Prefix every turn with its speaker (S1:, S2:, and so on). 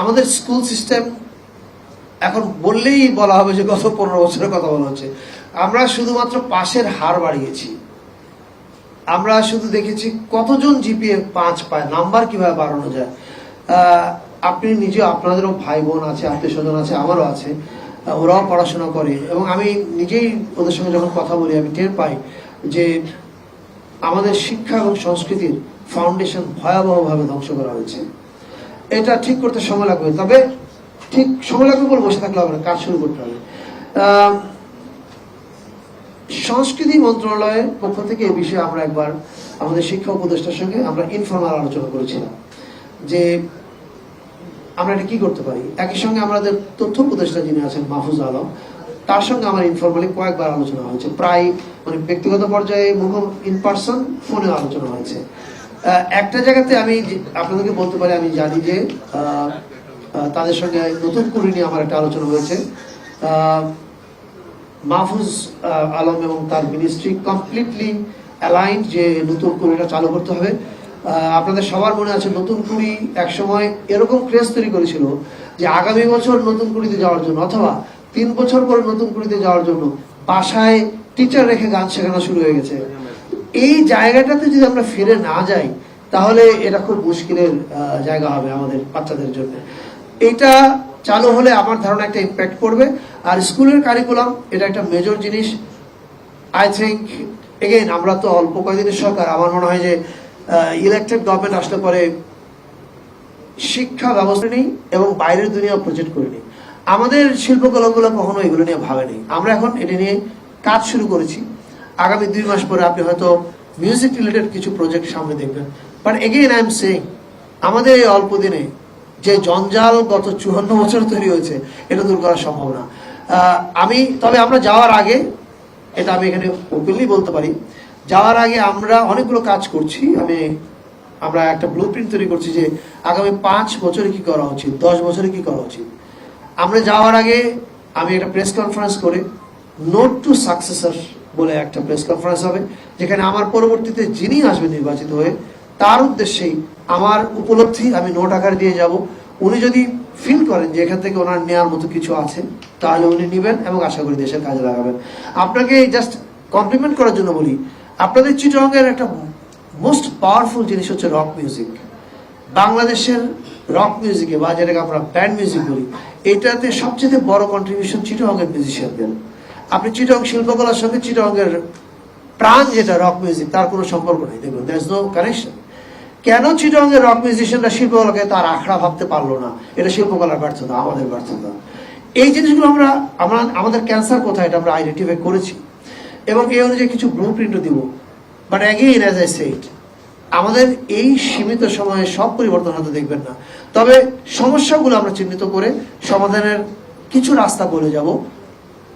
S1: আমাদের school system এখন বললেই বলা হবে যে গত পনেরো বছরের কথা বলা হচ্ছে। আমরা শুধুমাত্র পাশের হার বাড়িয়েছি। আমরা শুধু দেখেছি কতজন জিপিএ পাঁচ পায়, নাম্বার কীভাবে বাড়ানো যায়। আপনি নিজে, আপনাদেরও ভাই বোন আছে আত্মীয় স্বজন আছে, আমারও আছে, ওরাও পড়াশোনা করে। এবং আমি নিজেই ওদের সঙ্গে যখন কথা বলি, আমি টের পাই যে আমাদের শিক্ষা এবং সংস্কৃতির ফাউন্ডেশন ভয়াবহভাবে ধ্বংস করা হয়েছে। এটা ঠিক করতে সময় লাগবে। তবে ঠিক সময় লাগবে বলে বসে থাকলে হবে না, কাজ শুরু করতে হবে। সংস্কৃতি মন্ত্রণালয়ের পক্ষ থেকে এই বিষয়ে আমরা একবার আমাদের শিক্ষা উপদেষ্টার সঙ্গে আমরা ইনফর্মাল আলোচনা করেছিলাম যে আমরা এটা কি করতে পারি। একই সঙ্গে আমাদের তথ্য উপদেষ্টা যিনি আছেন মাহফুজ আলম, তার সঙ্গে আমার ইনফর্মালি কয়েকবার আলোচনা হয়েছে। প্রায় মানে ব্যক্তিগত পর্যায়ে মুখ ইন পার্সন ফোনে আলোচনা হয়েছে। একটা জায়গাতে আমি আপনাদেরকে বলতে পারি, আমি জানি যে তাদের সঙ্গে নতুন করে নিয়ে আমার একটা আলোচনা হয়েছে। মাহফুজ আলম এবং তার মিনিস্ট্রি কমপ্লিটলি অ্যালাইন্ড যে নতুন কুড়িটা চালু করতে হবে। আপনাদের সবার মনে আছে নতুন কুড়ি একসময় এরকম ক্রেজ তৈরি করেছিল যে আগামী বছর নতুন কুড়িতে যাওয়ার জন্য অথবা তিন বছর পরে নতুন কুড়িতে যাওয়ার জন্য বাসায় টিচার রেখে গান শেখানো শুরু হয়ে গেছে। এই জায়গাটাতে যদি আমরা ফিরে না যাই, তাহলে এটা খুব মুশকিলের জায়গা হবে আমাদের বাচ্চাদের জন্য। এটা চালু হলে আমার ধারণা একটা ইম্প্যাক্ট পড়বে। আর স্কুলের কারিকুলাম এটা একটা মেজর জিনিস। আই থিঙ্ক এগেইন আমরা তো অল্প কয়েকদিনের সরকার, আমার মনে হয় যে ইলেকটেড গভর্নমেন্ট আসলে পরে শিক্ষা ব্যবস্থা নেই এবং বাইরের দুনিয়া প্রজেক্ট করে নেই। আমাদের শিল্পকলাগুলো কখনো এগুলো নিয়ে ভাবেনি। আমরা এখন এটা নিয়ে কাজ শুরু করেছি। আগামী দুই মাস পরে আপনি হয়তো মিউজিক রিলেটেড কিছু প্রজেক্ট সামনে দেখবেন। But again I am saying আমাদের এই অল্প দিনে যে জঞ্জাল গত চুয়ান্ন বছর তৈরি হয়েছে, এটা দূর করা সম্ভব না। আমি, তবে আমরা যাওয়ার আগে, এটা আমি এখানে ওপেনলি বলতে পারি, যাওয়ার আগে আমরা অনেকগুলো কাজ করছি। আমি, আমরা একটা ব্লু প্রিন্ট তৈরি করছি যে আগামী পাঁচ বছরে কি করা উচিত, দশ বছরে কি করা উচিত। আমরা যাওয়ার আগে আমি একটা প্রেস কনফারেন্স করে নোট টু সাকসেসর বলে একটা প্রেস কনফারেন্স হবে, যেখানে আমার পরবর্তীতে যিনি আসবেন নির্বাচিত হয়ে, তার উদ্দেশ্যেই আমার উপলব্ধি আমি নোট আকারে দিয়ে যাব। উনি যদি ফিল করেন যে এখান থেকে ওনার নেওয়ার মতো কিছু আছে, তাহলে উনি নেবেন এবং আশা করি দেশের কাজে লাগাবেন। আপনাকে জাস্ট কমপ্লিমেন্ট করার জন্য বলি, আপনাদের চিটরঙ্গের একটা মোস্ট পাওয়ারফুল জিনিস হচ্ছে রক মিউজিক বাংলাদেশের রক মিউজিকে বা যেটাকে আমরা ব্যান্ড মিউজিক বলি, এটাতে সবচেয়ে বড় কন্ট্রিবিউশন চিটরঙ্গের মিউজিশিয়ানদের আপনি চিটরং শিল্পকলার সঙ্গে চিটরঙ্গের প্রাণ যেটা রক মিউজিক তার কোনো সম্পর্ক নেই। দেখুন ইজ নো কানেকশন কেন চিটরঙ্গের রক মিউজিশিয়ানরা শিল্পকলাকে তার আখড়া ভাবতে পারল না? এটা শিল্পকলার ব্যর্থতা, আমাদের ব্যর্থতা। এই জিনিসগুলো আমরা আমরা, আমাদের ক্যান্সার কোথায় এটা আমরা আইডেন্টিফাই করেছি। এবং এই অনুযায়ী কিছু ব্লু প্রিন্টও দিব। But again as I said আমাদের এই সীমিত সময়ে সব পরিবর্তন হতে দেখবেন না। তবে সমস্যাগুলো আমরা চিহ্নিত করে সমাধানের কিছু রাস্তা বলে যাব।